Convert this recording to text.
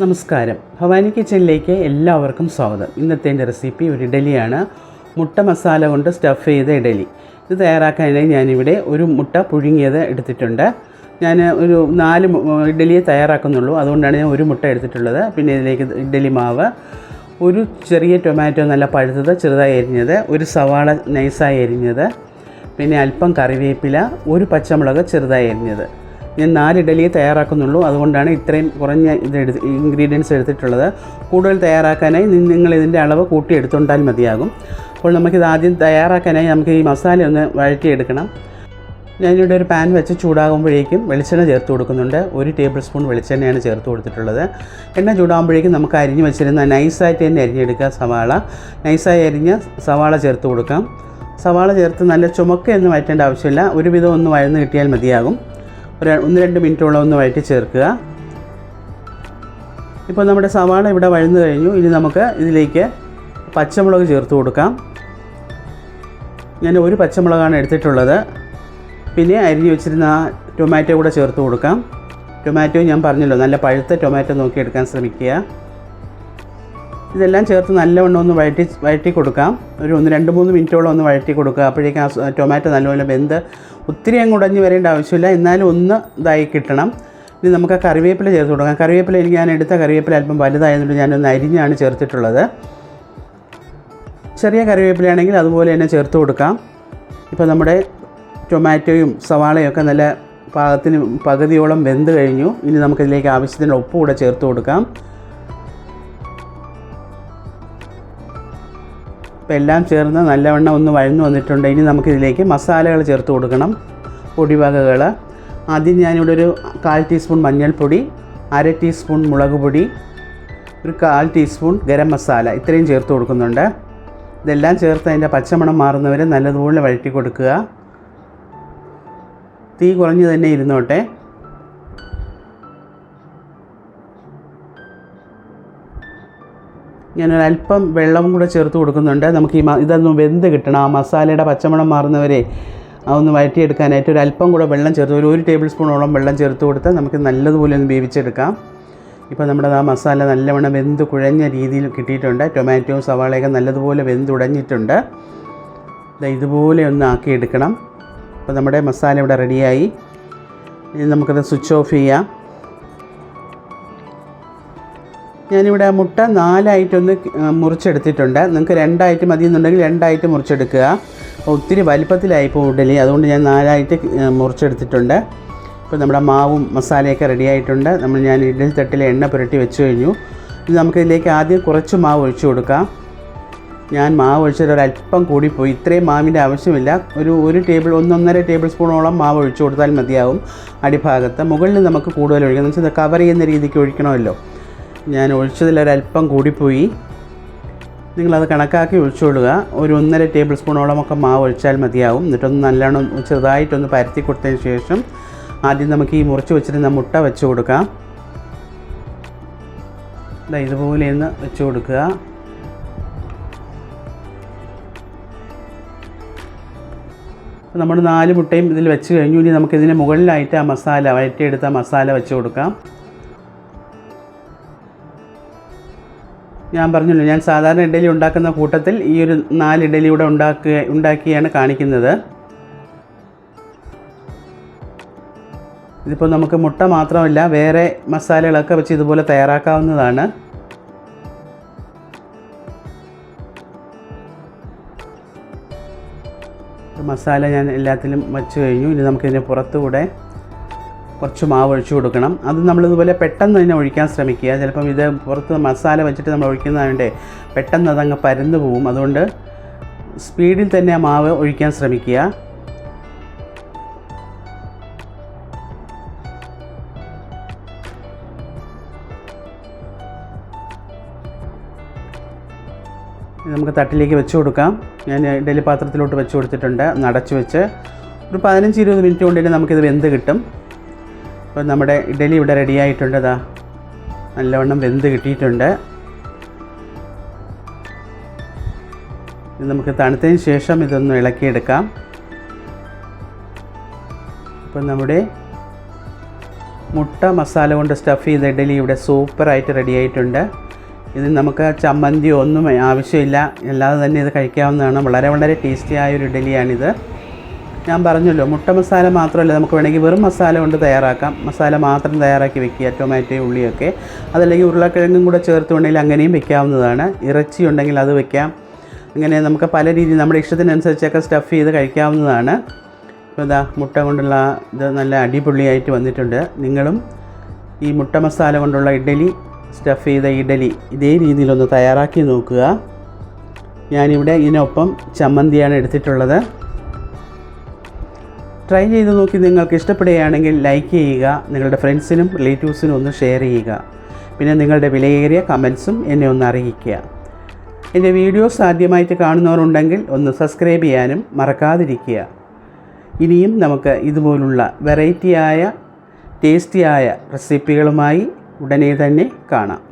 നമസ്കാരം. ഭവാനി കിച്ചണിലേക്ക് എല്ലാവർക്കും സ്വാഗതം. ഇന്നത്തെ എന്റെ റെസിപ്പി ഒരു ഇഡലിയാണ്. മുട്ട മസാല കൊണ്ട് സ്റ്റഫ് ചെയ്ത ഇഡലി. ഇത് തയ്യാറാക്കാനായി ഞാനിവിടെ ഒരു മുട്ട പുഴുങ്ങിയത് എടുത്തിട്ടുണ്ട്. ഞാൻ ഒരു നാല് ഇഡലിയെ തയ്യാറാക്കുന്നുള്ളൂ. അതുകൊണ്ടാണ് ഞാൻ ഒരു മുട്ട എടുത്തിട്ടുള്ളത്. പിന്നെ ഇതിലേക്ക് ഇഡലി മാവ് ഒരു ചെറിയ ടൊമാറ്റോ നല്ല പഴുത്തത് ചെറുതായി എരിഞ്ഞത് ഒരു സവാള നൈസായി അരിഞ്ഞത് പിന്നെ അല്പം കറിവേപ്പില ഒരു പച്ചമുളക് ചെറുതായി അരിഞ്ഞത്. ഞാൻ നാല് ഇഡലിയെ തയ്യാറാക്കുന്നുള്ളൂ. അതുകൊണ്ടാണ് ഇത്രയും കുറഞ്ഞ ഇത് എടുത്ത് ഇൻഗ്രീഡിയൻസ് എടുത്തിട്ടുള്ളത്. കൂടുതൽ തയ്യാറാക്കാനായി നിങ്ങൾ ഇതിന്റെ അളവ് കൂട്ടി എടുത്തുകൊണ്ടാൽ മതിയാകും. അപ്പോൾ നമുക്കിത് ആദ്യം തയ്യാറാക്കാനായി നമുക്ക് ഈ മസാല ഒന്ന് വഴറ്റിയെടുക്കണം. ഞാനിവിടെ ഒരു പാൻ വെച്ച് ചൂടാകുമ്പോഴേക്കും വെളിച്ചെണ്ണ ചേർത്ത് കൊടുക്കുന്നുണ്ട്. ഒരു ടേബിൾ സ്പൂൺ വെളിച്ചെണ്ണയാണ് ചേർത്ത് കൊടുത്തിട്ടുള്ളത്. എണ്ണ ചൂടാകുമ്പോഴേക്കും നമുക്ക് അരിഞ്ഞ് വെച്ചിരുന്ന നൈസായിട്ട് തന്നെ അരിഞ്ഞെടുക്കുക സവാള. നൈസായി അരിഞ്ഞ സവാള ചേർത്ത് കൊടുക്കാം. സവാള ചേർത്ത് നല്ല ചുമക്കയൊന്നും വഴറ്റേണ്ട ആവശ്യമില്ല. ഒരുവിധം ഒന്ന് വഴന്ന് കിട്ടിയാൽ മതിയാകും. ഒരു ഒന്ന് രണ്ട് മിനിറ്റോളം ഒന്ന് വഴറ്റി ചേർക്കുക. ഇപ്പോൾ നമ്മുടെ സവാള ഇവിടെ വഴന്നു കഴിഞ്ഞു. ഇനി നമുക്ക് ഇതിലേക്ക് പച്ചമുളക് ചേർത്ത് കൊടുക്കാം. ഞാൻ ഒരു പച്ചമുളകാണ് എടുത്തിട്ടുള്ളത്. പിന്നെ അരിഞ്ഞു വെച്ചിരുന്ന ടൊമാറ്റോ കൂടെ ചേർത്ത് കൊടുക്കാം. ടൊമാറ്റോ ഞാൻ പറഞ്ഞല്ലോ നല്ല പഴുത്ത ടൊമാറ്റോ നോക്കി എടുക്കാൻ ശ്രമിക്കുക. ഇതെല്ലാം ചേർത്ത് നല്ലവണ്ണം ഒന്ന് വഴറ്റി വഴറ്റി കൊടുക്കാം. ഒരു ഒന്ന് രണ്ട് മൂന്ന് മിനിറ്റോളം ഒന്ന് വഴറ്റി കൊടുക്കുക. അപ്പോഴേക്കും ആ ടൊമാറ്റോ നല്ലപോലെ വെന്ത് ഒത്തിരി അങ്ങ് ഉടഞ്ഞ് വരേണ്ട ആവശ്യമില്ല. എന്നാലും ഒന്ന് ഇതായി കിട്ടണം. ഇനി നമുക്ക് ആ കറിവേപ്പില ചേർത്ത് കൊടുക്കാം. കറിവേപ്പില എനിക്ക് ഞാൻ എടുത്ത കറിവേപ്പില അല്പം വലുതായതുകൊണ്ട് ഞാനൊന്ന് അരിഞ്ഞാണ് ചേർത്തിട്ടുള്ളത്. ചെറിയ കറിവേപ്പിലയാണെങ്കിൽ അതുപോലെ തന്നെ ചേർത്ത് കൊടുക്കാം. ഇപ്പോൾ നമ്മുടെ ടൊമാറ്റോയും സവാളയും ഒക്കെ നല്ല പാകത്തിന് പകുതിയോളം വെന്ത് കഴിഞ്ഞു. ഇനി നമുക്കിതിലേക്ക് ആവശ്യത്തിന് ഉപ്പ് കൂടെ ചേർത്ത് കൊടുക്കാം. ഇപ്പോൾ എല്ലാം ചേർന്ന് നല്ലവണ്ണം ഒന്ന് വഴന്നു വന്നിട്ടുണ്ട്. ഇനി നമുക്കിതിലേക്ക് മസാലകൾ ചേർത്ത് കൊടുക്കണം. പൊടിവകകൾ. ആദ്യം ഞാനിവിടെ ഒരു കാൽ ടീസ്പൂൺ മഞ്ഞൾപ്പൊടി അര ടീസ്പൂൺ മുളക് പൊടി ഒരു കാൽ ടീസ്പൂൺ ഗരം മസാല ഇത്രയും ചേർത്ത് കൊടുക്കുന്നുണ്ട്. ഇതെല്ലാം ചേർത്ത് അതിന്റെ പച്ചമണം മാറുന്നവരെ നല്ലതുപോലെ വഴറ്റി കൊടുക്കുക. തീ കുറഞ്ഞു തന്നെ ഇരുന്നോട്ടെ. ഞാനൊരല്പം വെള്ളം കൂടെ ചേർത്ത് കൊടുക്കുന്നുണ്ട്. നമുക്ക് ഈ ഇതൊന്ന് വെന്ത് കിട്ടണം. ആ മസാലയുടെ പച്ചമണം മാറുന്നവരെ അതൊന്ന് വഴറ്റിയെടുക്കാനായിട്ട് ഒരു അല്പം കൂടെ വെള്ളം ചേർത്ത് ഒരു ഒരു ടേബിൾ സ്പൂണോളം വെള്ളം ചേർത്ത് കൊടുത്താൽ നമുക്ക് നല്ലതുപോലെ ഒന്ന് വേവിച്ചെടുക്കാം. ഇപ്പോൾ നമ്മുടെ ആ മസാല നല്ലവണ്ണം വെന്ത് കുഴഞ്ഞ രീതിയിൽ കിട്ടിയിട്ടുണ്ട്. ടൊമാറ്റോയും സവാളയൊക്കെ നല്ലതുപോലെ വെന്തുടഞ്ഞിട്ടുണ്ട് ഇതുപോലെ ഒന്ന് ആക്കിയെടുക്കണം. അപ്പോൾ നമ്മുടെ മസാല ഇവിടെ റെഡിയായി. ഇനി നമുക്കത് സ്വിച്ച് ഓഫ് ചെയ്യാം. ഞാനിവിടെ മുട്ട നാലായിട്ടൊന്ന് മുറിച്ചെടുത്തിട്ടുണ്ട്. നിങ്ങൾക്ക് രണ്ടായിട്ട് മതി എന്നുണ്ടെങ്കിൽ രണ്ടായിട്ട് മുറിച്ചെടുക്കുക. ഒത്തിരി വലിപ്പത്തിലായി ഇപ്പോൾ ഇഡലി അതുകൊണ്ട് ഞാൻ നാലായിട്ട് മുറിച്ചെടുത്തിട്ടുണ്ട്. ഇപ്പോൾ നമ്മുടെ മാവും മസാലയൊക്കെ റെഡി ആയിട്ടുണ്ട്. നമ്മൾ ഞാൻ ഇഡലി തട്ടിൽ എണ്ണ പുരട്ടി വെച്ച് കഴിഞ്ഞു. ഇനി നമുക്കിതിലേക്ക് ആദ്യം കുറച്ച് മാവ് ഒഴിച്ചു കൊടുക്കാം. ഞാൻ മാവ് ഒഴിച്ചിട്ട് ഒരല്പം കൂടിപ്പോയി ഇത്രയും മാവിന്റെ ആവശ്യമില്ല. ഒരു ഒരു ടേബിൾ ഒന്നൊന്നര ടേബിൾ സ്പൂണോളം മാവ് ഒഴിച്ചു കൊടുത്താൽ മതിയാവും അടിഭാഗത്ത്. മുകളിൽ നമുക്ക് കൂടുതൽ ഒഴിക്കണം എന്ന് വെച്ചാൽ കവർ ചെയ്യുന്ന രീതിക്ക് ഒഴിക്കണമല്ലോ. ഞാൻ ഒഴിച്ചതിൽ ഒരല്പം കൂടിപ്പോയി. നിങ്ങളത് കണക്കാക്കി ഒഴിച്ചുകൊള്ളുക. ഒരു ഒന്നര ടേബിൾ സ്പൂണോളമൊക്കെ മാവ് ഒഴിച്ചാൽ മതിയാവും. എന്നിട്ടൊന്ന് നല്ലോണം ചെറുതായിട്ടൊന്ന് പരത്തി കൊടുത്തതിന് ശേഷം ആദ്യം നമുക്ക് ഈ മുറിച്ച് വെച്ചിരുന്ന മുട്ട വെച്ച് കൊടുക്കാം. ഇതാ ഇതുപോലെ ഒന്ന് വെച്ച് കൊടുക്കുക. നമ്മൾ നാല് മുട്ടയും ഇതിൽ വെച്ച് കഴിഞ്ഞു. ഇനി നമുക്കിതിന് മുകളിലായിട്ട് ആ മസാല വഴറ്റിയെടുത്ത മസാല വെച്ച് കൊടുക്കാം. ഞാൻ പറഞ്ഞല്ലോ ഞാൻ സാധാരണ ഇഡലി ഉണ്ടാക്കുന്ന കൂട്ടത്തിൽ ഈ ഒരു നാല് ഇഡലി കൂടെ ഉണ്ടാക്കുക ഉണ്ടാക്കിയാണ് കാണിക്കുന്നത്. ഇതിപ്പോൾ നമുക്ക് മുട്ട മാത്രമല്ല വേറെ മസാലകളൊക്കെ വെച്ച് ഇതുപോലെ തയ്യാറാക്കാവുന്നതാണ്. മസാല ഞാൻ എല്ലാത്തിലും വെച്ച് കഴിഞ്ഞു. ഇനി നമുക്കിതിന്റെ പുറത്തുകൂടെ കുറച്ച് മാവ് ഒഴിച്ചു കൊടുക്കണം. അത് നമ്മളിതുപോലെ പെട്ടെന്ന് തന്നെ ഒഴിക്കാൻ ശ്രമിക്കുക. ചിലപ്പം ഇത് പുറത്ത് മസാല വെച്ചിട്ട് നമ്മൾ ഒഴിക്കുന്നതുകൊണ്ട് പെട്ടെന്ന് അതങ്ങ് പരന്നു പോവും. അതുകൊണ്ട് സ്പീഡിൽ തന്നെ ആ മാവ് ഒഴിക്കാൻ ശ്രമിക്കുക. നമുക്ക് തട്ടിലേക്ക് വെച്ച് കൊടുക്കാം. ഞാൻ ഇഡലി പാത്രത്തിലോട്ട് വെച്ച് കൊടുത്തിട്ടുണ്ട്. നടച്ച് വെച്ച്. ഒരു പതിനഞ്ച് ഇരുപത് മിനിറ്റ് കൊണ്ട് തന്നെ നമുക്കിത് വെന്ത് കിട്ടും. അപ്പോൾ നമ്മുടെ ഇഡലി ഇവിടെ റെഡി ആയിട്ടുണ്ട് ഇതാ നല്ലവണ്ണം വെന്ത് കിട്ടിയിട്ടുണ്ട്. നമുക്ക് തണുത്തതിന് ശേഷം ഇതൊന്ന് ഇളക്കിയെടുക്കാം. അപ്പം നമ്മുടെ മുട്ട മസാല കൊണ്ട് സ്റ്റഫ് ചെയ്ത ഇഡലി ഇവിടെ സൂപ്പറായിട്ട് റെഡി ആയിട്ടുണ്ട്. ഇത് നമുക്ക് ചമ്മന്തി ഒന്നും ആവശ്യമില്ല. അല്ലാതെ തന്നെ ഇത് കഴിക്കാവുന്നതാണ്. വളരെ വളരെ ടേസ്റ്റി ആയ ഒരു ഇഡലിയാണിത്. ഞാൻ പറഞ്ഞല്ലോ മുട്ട മസാല മാത്രമല്ല നമുക്ക് വേണമെങ്കിൽ വെറും മസാല കൊണ്ട് തയ്യാറാക്കാം. മസാല മാത്രം തയ്യാറാക്കി വെക്കുക ടൊമാറ്റോ ഉള്ളിയൊക്കെ. അതല്ലെങ്കിൽ ഉരുളക്കിഴങ്ങും കൂടെ ചേർത്ത് വേണമെങ്കിൽ അങ്ങനെയും വെക്കാവുന്നതാണ്. ഇറച്ചി ഉണ്ടെങ്കിൽ അത് വെക്കാം. അങ്ങനെ നമുക്ക് പല രീതിയിൽ നമ്മുടെ ഇഷ്ടത്തിനനുസരിച്ചൊക്കെ സ്റ്റഫ് ചെയ്ത് കഴിക്കാവുന്നതാണ്. ഇപ്പോൾ ഇതാ മുട്ട കൊണ്ടുള്ള ഇത് നല്ല അടിപൊളിയായിട്ട് വന്നിട്ടുണ്ട്. നിങ്ങളും ഈ മുട്ട മസാല കൊണ്ടുള്ള ഇഡലി സ്റ്റഫ് ചെയ്ത ഇഡലി ഇതേ രീതിയിലൊന്ന് തയ്യാറാക്കി നോക്കുക. ഞാനിവിടെ ഇതിനൊപ്പം ചമ്മന്തിയാണ് എടുത്തിട്ടുള്ളത്. ട്രൈ ചെയ്ത് നോക്കി നിങ്ങൾക്ക് ഇഷ്ടപ്പെടുകയാണെങ്കിൽ ലൈക്ക് ചെയ്യുക നിങ്ങളുടെ ഫ്രണ്ട്സിനും റിലേറ്റീവ്സിനും ഒന്ന് ഷെയർ ചെയ്യുക. പിന്നെ നിങ്ങളുടെ വിലയേറിയ കമൻസും എന്നെ ഒന്ന് അറിയിക്കുക. എന്റെ വീഡിയോസ് ആദ്യമായിട്ട് കാണുന്നവരുണ്ടെങ്കിൽ ഒന്ന് സബ്സ്ക്രൈബ് ചെയ്യാനും മറക്കാതിരിക്കുക. ഇനിയും നമുക്ക് ഇതുപോലുള്ള വെറൈറ്റിയായ ടേസ്റ്റിയായ റെസിപ്പികളുമായി ഉടനെ തന്നെ കാണാം.